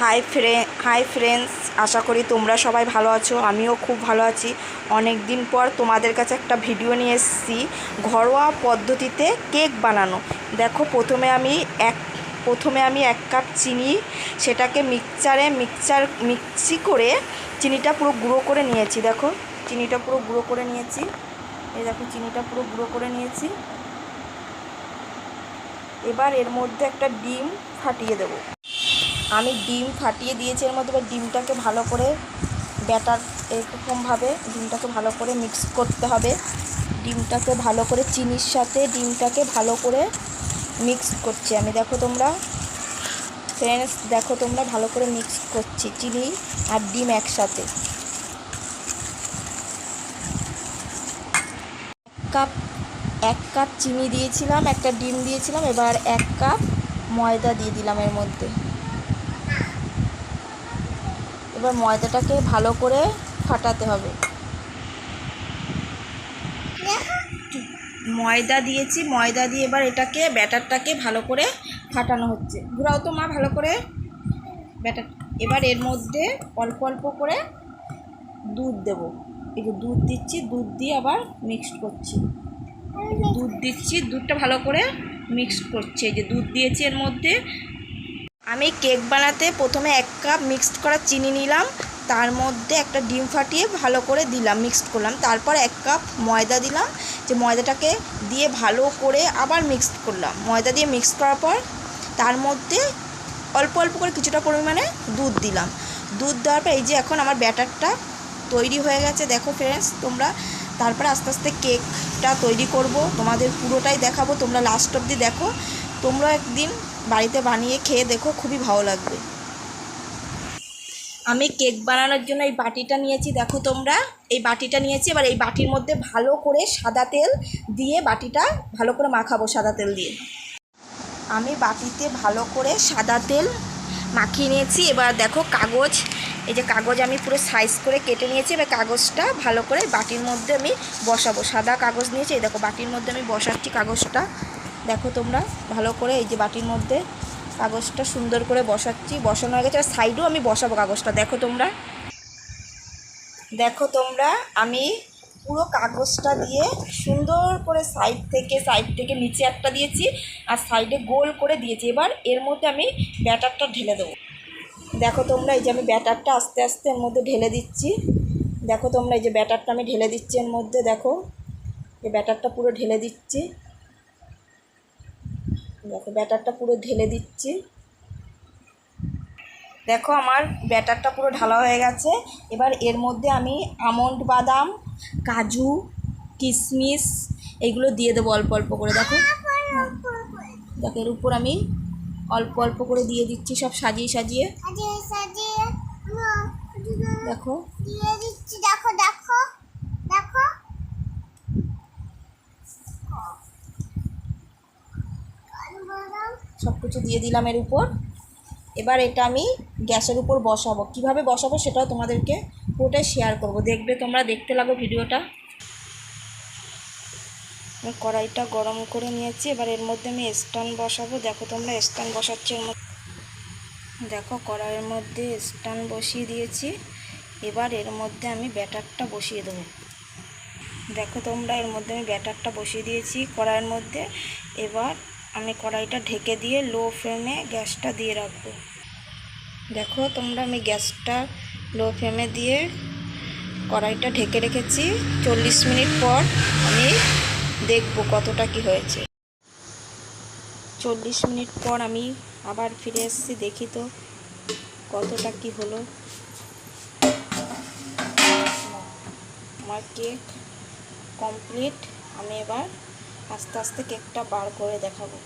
High ফ্রে hi friends আশা করি তোমরা সবাই ভালো আছো, আমিও খুব ভালো আছি। অনেক দিন পর তোমাদের কাছে একটা ভিডিও নিয়ে এসেছি, ঘরোয়া পদ্ধতিতে কেক বানানো। দেখো, প্রথমে আমি এক, প্রথমে আমি এক কাপ চিনি, সেটাকে মিক্সচারে মিক্সচার মিক্সি করে চিনিটা পুরো গুঁড়ো করে নিয়েছি। দেখো, চিনিটা পুরো গুঁড়ো করে নিয়েছি। এই দেখো, চিনিটা পুরো গুঁড়ো করে নিয়েছি। এবার এর মধ্যে একটা ডিম ফাটিয়ে দেবো। আমি ডিম ফাটিয়ে দিয়েছি এর মধ্যে, এবার ডিমটাকে ভালো করে ব্যাটার এরকমভাবে ডিমটাকে ভালো করে মিক্স করতে হবে। ডিমটাকে ভালো করে চিনির সাথে ডিমটাকে ভালো করে মিক্স করছি আমি। দেখো তোমরা ফ্রেন্ডস দেখো তোমরা ভালো করে মিক্স করছি চিনি আর ডিম একসাথে। এক কাপ এক কাপ চিনি দিয়েছিলাম, একটা ডিম দিয়েছিলাম, এবার এক কাপ ময়দা দিয়ে দিলাম এর মধ্যে। এবার ময়দাটাকে ভালো করে ফাটাতে হবে। ময়দা দিয়েছি, ময়দা দিয়ে এবার এটাকে, ব্যাটারটাকে ভালো করে ফাটানো হচ্ছে। ঘুরাও তো মা, ভালো করে। ব্যাটার, এবার এর মধ্যে অল্প অল্প করে দুধ দেব। এই যে দুধ দিচ্ছি, দুধ দিয়ে আবার মিক্সড করছি। দুধ দিচ্ছি, দুধটা ভালো করে মিক্সড করছি। এই যে দুধ দিয়েছি এর মধ্যে আমি কেক বানাতে প্রথমে এক কাপ মিক্সড করা চিনি নিলাম, তার মধ্যে একটা ডিম ফাটিয়ে ভালো করে দিলাম মিক্সড করলাম। তারপর এক কাপ ময়দা দিলাম, যে ময়দাটাকে দিয়ে ভালো করে আবার মিক্সড করলাম। ময়দা দিয়ে মিক্স করার পর তার মধ্যে অল্প অল্প করে কিছুটা পরিমাণে দুধ দিলাম। দুধ দেওয়ার পর এই যে এখন আমার ব্যাটারটা তৈরি হয়ে গেছে, দেখো ফ্রেন্ডস তোমরা তারপর আস্তে আস্তে কেকটা তৈরি করব, তোমাদের পুরোটাই দেখাবো, তোমরা লাস্ট অবধি দেখো। তোমরা একদিন বাড়িতে বানিয়ে খেয়ে দেখো, খুবই ভালো লাগবে। আমি কেক বানানোর জন্য এই বাটিটা নিয়েছি, দেখো তোমরা। এই বাটিটা নিয়েছি, এবার এই বাটির মধ্যে ভালো করে সাদা তেল দিয়ে বাটিটা ভালো করে মাখাবো সাদা তেল দিয়ে। আমি বাটিতে ভালো করে সাদা তেল মাখিয়ে নিয়েছি, এবার দেখো কাগজ। এই যে কাগজ আমি পুরো সাইজ করে কেটে নিয়েছি, এবার কাগজটা ভালো করে বাটির মধ্যে আমি বসাবো। সাদা কাগজ নিয়েছি, এই দেখো বাটির মধ্যে আমি বসাচ্ছি কাগজটা। দেখো তোমরা, ভালো করে এই যে বাটির মধ্যে কাগজটা সুন্দর করে বসাচ্ছি। বসানো হয়ে গেছে, আর সাইডেও আমি বসাবো কাগজটা। দেখো তোমরা। দেখো তোমরা, আমি পুরো কাগজটা দিয়ে সুন্দর করে সাইড থেকে সাইড থেকে নিচে একটা দিয়েছি, আর সাইডে গোল করে দিয়েছি। এবার এর মধ্যে আমি ব্যাটারটা ঢেলে দেবো। দেখো তোমরা, এই যে আমি ব্যাটারটা আস্তে আস্তে এর মধ্যে ঢেলে দিচ্ছি। দেখো তোমরা, এই যে ব্যাটারটা আমি ঢেলে দিচ্ছি এর মধ্যে, দেখো। এই ব্যাটারটা পুরো ঢেলে দিচ্ছি। দেখো, ব্যাটারটা পুরো ঢেলে দিচ্ছি। দেখো, আমার ব্যাটারটা পুরো ঢালা হয়ে গেছে। এবার এর মধ্যে আমি আমন্ড বাদাম, কাজু কিশমিশ এগুলো দিয়ে দেবো অল্প অল্প করে, দেখো। দেখো, এর উপর আমি অল্প অল্প করে দিয়ে দিচ্ছি, সব সাজিয়ে সাজিয়ে। দেখো দেখো দেখো কাজু বাদাম সব কিছু দিয়ে দিলাম এর উপর। এবার এটা আমি গ্যাসের উপর বসাবো। কীভাবে বসাবো সেটাও তোমাদেরকে পুরোটাই শেয়ার করব। দেখবে তোমরা দেখতে লাগো ভিডিওটা। কড়াইটা গরম করে নিয়েছি। এবার এর মধ্যে আমি স্ট্যান্ড বসাবো। দেখো তোমরা স্ট্যান্ড বসাচ্ছি এর মধ্যে। দেখো কড়াইয়ের মধ্যে স্ট্যান্ড বসিয়ে দিয়েছি। এবার এর মধ্যে আমি ব্যাটারটা বসিয়ে দেবো। দেখো তোমরা এর মধ্যে আমি ব্যাটারটা বসিয়ে দিয়েছি কড়াইয়ের মধ্যে। এবার আমি কড়াইটা ঢেকে দিয়ে লো ফ্লেমে গ্যাসটা দিয়ে রাখব। দেখো, তোমরা আমি গ্যাসটা লো ফ্লেমে দিয়ে কড়াইটা ঢেকে রেখেছি। চল্লিশ মিনিট পর আমি দেখব কতটা কি হয়েছে। চল্লিশ মিনিট পর আমি আবার ফিরে এসেছি, দেখি তো কতটা কি হলো। আমার কেক কমপ্লিট আমি এবার আস্তে আস্তে কেকটা বার করে দেখাবো।